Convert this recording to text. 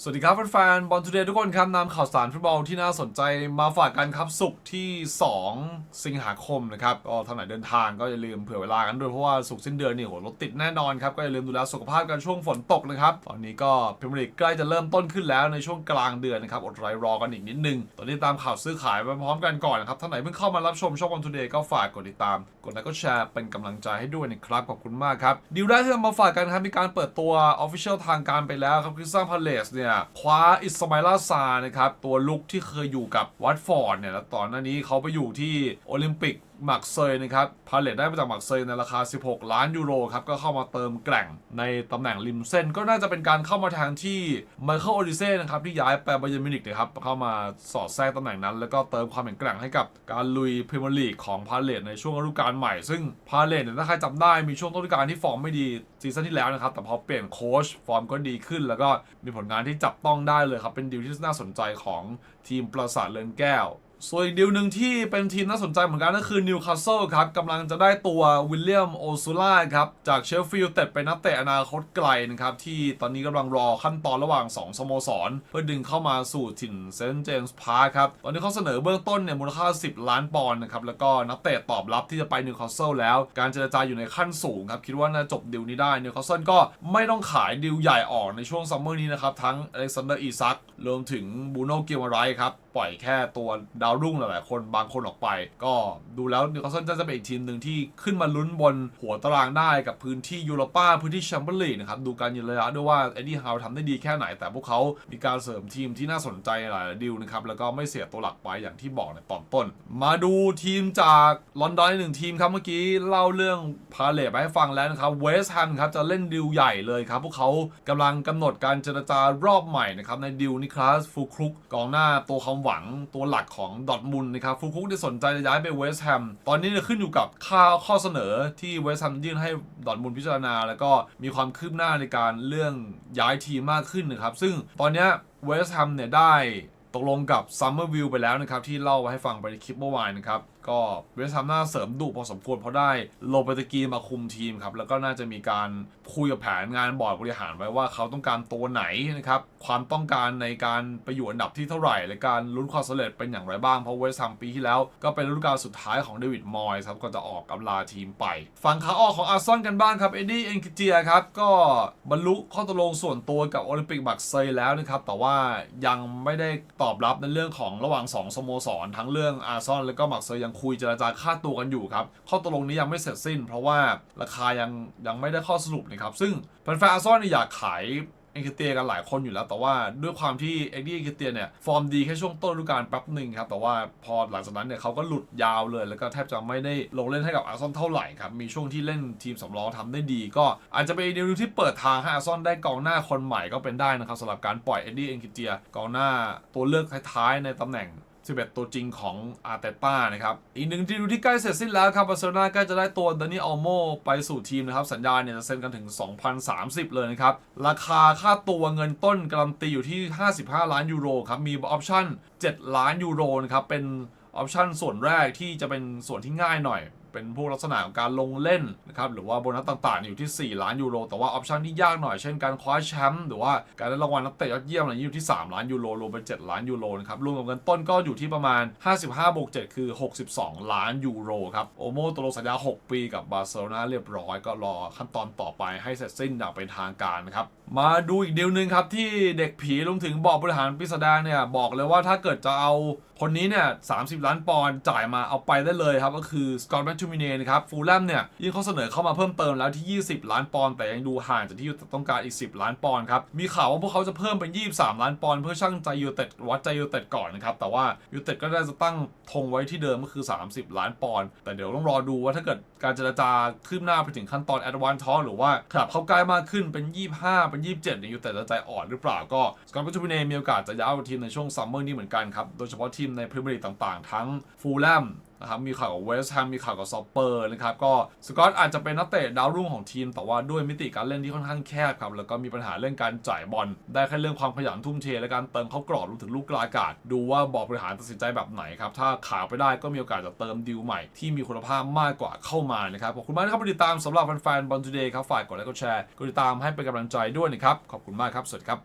สวัสดีครับแฟนๆบอลทูเดย์ทุกคนครับนำข่าวสารฟุตบอลที่น่าสนใจมาฝากกันครับสุกที่ 2 สิงหาคมนะครับก็ทานไหนเดินทางก็อย่าลืมเผื่อเวลากันด้วยเพราะว่าสุกสิ้นเดือนนี่โหรถติดแน่นอนครับก็อย่าลืมดูแลสุขภาพกันช่วงฝนตกนะครับตอนนี้ก็พรีเมียร์ลีกใกล้จะเริ่มต้นขึ้นแล้วในช่วงกลางเดือนนะครับอดใจรอกันอีกนิดนึง ตอนนี้ตามข่าวซื้อขายไปพร้อมกันก่อนนะครับท่านไหนเพิ่งเข้ามารับชมช่องบอลทูเดย์ก็ฝากกดติดตาม กดไลค์กดแชร์เป็นกำลังใจให้ด้วยนะครับขอบคุณมากครับดีลแรกที่นำมาฝากกันครับมีการเปิดตัว Official ทางการไปแล้วครับคริสตัลพาเลสเนี่ยคว้าอิสมาลาซานะครับตัวลุกที่เคยอยู่กับวัตฟอร์ดเนี่ยแล้วตอนหน้านี้เขาไปอยู่ที่โอลิมปิก หมักเซยนะครับพาเลตได้มาจากหมักเซยในราคา 16 ล้านยูโรครับก็เข้ามาเติมแกร่งในตำแหน่งริมเส้น ก็น่าจะเป็นการเข้ามาแทนที่ไมเคิลโอดิเซ่นะครับที่ย้ายไปบาเยร์มิวนิกนะครับเข้ามาสอดแทรกตำแหน่งนั้น แล้วก็เติมความแข็งแกร่งให้กับการลุยพรีเมียร์ลีกของพาเลตในช่วงฤดูกาลใหม่ ซึ่งพาเลตเนี่ยถ้าใครจำได้มีช่วงต้นฤดูกาลที่ฟอร์มไม่ดีซีซั่นที่แล้วนะครับแต่พอเปลี่ยนโค้ชฟอร์มก็ดีขึ้น แล้วก็มีผลงานที่จับต้องได้เลยครับเป็นดีลที่น่าสนใจของทีมปราสาทเลนแก้ว ส่วนอีกดีลหนึ่งที่เป็นทีมน่าสนใจเหมือนกันก็คือนิวคาสเซิลครับกำลังจะได้ตัววิลเลียมโอซูล่าครับจากเชฟฟิลด์เต็ดเป็นนักเตะอนาคตไกลนะครับ ที่ตอนนี้กำลังรอขั้นตอนระหว่าง 2 สโมสร เพื่อดึงเข้ามาสู่ถิ่นเซนต์เจมส์พาร์คครับ ตอนนี้เขาเสนอเบื้องต้นเนี่ยมูลค่า 10 ล้านปอนด์นะครับ แล้วก็นักเตะตอบรับที่จะไปนิวคาสเซิลแล้ว การเจรจาอยู่ในขั้นสูงครับคิดว่าน่าจบดีลนี้ได้นิวคาสเซิลก็ไม่ต้องขายดีลใหญ่ออกในช่วงซัมเมอร์นี้นะครับทั้งอเล็กซานเดอร์อีซักรวมถึงบูโน่เกียร์ไรครับปล่อยแค่ตัวดาวรุ่งหลายๆคนบางคนออกไป ก็ดูแล้วนิวคาสเซิลจะเป็นอีกทีมหนึ่งที่ขึ้นมาลุ้นบนหัวตารางได้กับพื้นที่ยูโรป้าพื้นที่แชมเปี้ยนลีกนะครับดูการยืนระยะด้วยว่าเอ็ดดี้ฮาวทำได้ดีแค่ไหน แต่พวกเขามีการเสริมทีมที่น่าสนใจหลายดีลนะครับแล้วก็ไม่เสียตัวหลักไปอย่างที่บอกในตอนต้น มาดูทีมจากลอนดอนอีกหนึ่งทีมครับเมื่อกี้เล่าเรื่องพาเลทไปให้ฟังแล้วนะครับเวสต์แฮมครับจะเล่นดีลใหญ่เลยครับพวกเขากำลังกำหนดการเจรจารอบใหม่นะครับในดีลนิคลาสฟูครุกกองหน้าตัวความหวังตัวหลักของดอทมุนนะครับฟูคุกที่สนใจจะย้ายไปเวสต์แฮมตอนนี้จะขึ้นอยู่กับค่าข้อเสนอที่เวสต์แฮมยื่นให้ดอทมุนพิจารณา แล้วก็มีความคืบหน้าในการเรื่องย้ายทีมมากขึ้นนะครับซึ่งตอนนี้เวสต์แฮมเนี่ยได้ ตกลงกับซัมเมอร์วิวไปแล้วนะครับ ที่เล่าไว้ให้ฟังไปในคลิปเมื่อวานนะครับ ก็เวสต์แฮมน่าเสริมดุพอสมควรเพราะได้โลเปตกีมาคุมทีมครับ แล้วก็น่าจะมีการคุยกับแผนงานบอร์ดบริหารไว้ว่าเขาต้องการตัวไหนนะครับ ความต้องการในการไปอยู่อันดับที่เท่าไหร่ และการลุ้นความสำเร็จเป็นอย่างไรบ้างเพราะเวสต์แฮมปีที่แล้วก็เป็นฤดูกาลสุดท้ายของเดวิดมอยส์ครับก็จะออกกำลาทีมไปฝั่งขาออกของอาร์ซอนกันบ้างครับเอ็ดดี้เอ็นกิเจียครับก็บรรลุข้อตกลงส่วนตัวกับโอลิมปิกบักเซยแล้วนะครับแต่ว่ายังไม่ได้ตออบรับในเรื่องของระหว่าง 2สโมสร ทั้งเรื่องอาร์ซอนและก็มักเซยยังคุยเจรจาค่าตัวกันอยู่ครับ ข้อตกลงนี้ยังไม่เสร็จสิ้น เพราะว่าราคายังยังไม่ได้ข้อสรุปนะครับซึ่งแฟนๆอาร์ซอนอยากขาย เอ็นคิเตียกันหลายคนอยู่แล้ว แต่ว่าด้วยความที่เอ็ดดี้เอ็นคิเตียเนี่ยฟอร์มดีแค่ช่วงต้นฤดูกาลแป๊บหนึ่งครับ แต่ว่าพอหลังจากนั้นเนี่ยเขาก็หลุดยาวเลย แล้วก็แทบจะไม่ได้ลงเล่นให้กับอาร์ซอนเท่าไหร่ครับ มีช่วงที่เล่นทีมสำรองทำได้ดี ก็อาจจะเป็นอีกนิวที่เปิดทางให้อาร์ซอนได้กองหน้าคนใหม่ก็เป็นได้นะครับสำหรับการปล่อยเอ็ดดี้เอ็นคิเตียกองหน้าตัวเลือกท้ายๆในตำแหน่ง 11 ตัวจริงของอาร์เตต้านะครับ อีกหนึ่งที่ดูที่ใกล้เสร็จสิ้นแล้วครับบาร์เซโลนาใกล้จะได้ตัวดานิอัลโมไปสู่ทีมนะครับ สัญญาเนี่ยจะเซ็นกันถึง 2030 เลยนะครับ ราคาค่าตัวเงินต้นการันตีอยู่ที่ 55 ล้านยูโรครับ มีออปชั่น 7 ล้านยูโรนะครับ เป็นออปชั่นส่วนแรกที่จะเป็นส่วนที่ง่ายหน่อยเป็นพวกลักษณะของการลงเล่นนะครับหรือว่าโบนัสต่างๆ อยู่ที่ 4 ล้านยูโรแต่ว่าออปชันที่ยากหน่อยเช่นการคว้าแชมป์หรือว่าการได้รางวัลนักเตะยอดเยี่ยมอะไรอยู่ที่ 3 ล้านยูโรรวมเป็น 7 ล้านยูโรนะครับรวมกับเงินต้นก็อยู่ที่ประมาณ 55บวก7คือ 62 ล้านยูโรครับโอโมตกลงสัญญา 6 ปีกับบาร์เซโลนาเรียบร้อยก็รอขั้นตอนต่อไปให้เสร็จสิ้นอย่างเป็นทางการนะครับมาดูอีกดีลหนึ่งครับที่เด็กผีรวมถึงบอร์ดบริหารปีศาดงเนี่ยบอกเลยว่าถ้าเกิดจะเอาคนนี้เนี่ย30 ล้านปอนด์จ่ายมาเอาไปได้เลยครับก็คือสกอตแมทชูมิเนนะครับฟูลแลมเนี่ยยื่นข้อเสนอเข้ามาเพิ่มเติมแล้วที่ 20 ล้านปอนด์แต่ยังดูห่างจากที่ยูเต็ดต้องการอีก 10 ล้านปอนด์ครับมีข่าวว่าพวกเขาจะเพิ่มเป็น 23 ล้านปอนด์เพื่อช่างใจยูเต็ดวัดใจยูเต็ดก่อนนะครับแต่ว่ายูเต็ดก็ได้จะตั้งธงไว้ที่เดิมก็คือ 30 ล้านปอนด์แต่เดี๋ยวต้องรอดูว่าถ้าเกิดการเจรจาคืบหน้าไปถึงขั้นตอนแอดวานทอหรือว่าขยับเข้าใกล้มากขึ้นเป็น 25 เป็น 27เนี่ยยูเต็ดจะใจอ่อนหรือเปล่าก็สกอตแมทชูมิเนมีโอกาสจะย้ายทีมในช่วงซัมเมอร์นี้เหมือนกันครับโดยเฉพาะทีมในพรีเมียร์ลีกต่างๆ ทั้งฟูลแลม นะครับมีข่าวกับเวสต์แฮมมีข่าวกับซอปเปอร์นะครับก็สกอตอาจจะเป็นนักเตะดาวรุ่งของทีม แต่ว่าด้วยมิติการเล่นที่ค่อนข้างแคบครับแล้วก็มีปัญหาเรื่องการจ่ายบอลได้แค่เรื่องความขยันทุ่มเทและการเติมเข้ากรอบรวมถึงลูกกลาอากาศ ดูว่าบอร์ดบริหารตัดสินใจแบบไหนครับถ้าขาไปได้ก็มีโอกาสจะเติมดิวใหม่ที่มีคุณภาพมากกว่าเข้ามานะครับขอบคุณมากนะครับติดตามสำหรับแฟนๆบอลทูเดย์ครับฝากกดไลค์กดแชร์กดติดตามให้เป็นกำลังใจด้วยนะครับขอบคุณมากครับสวัสดีครับ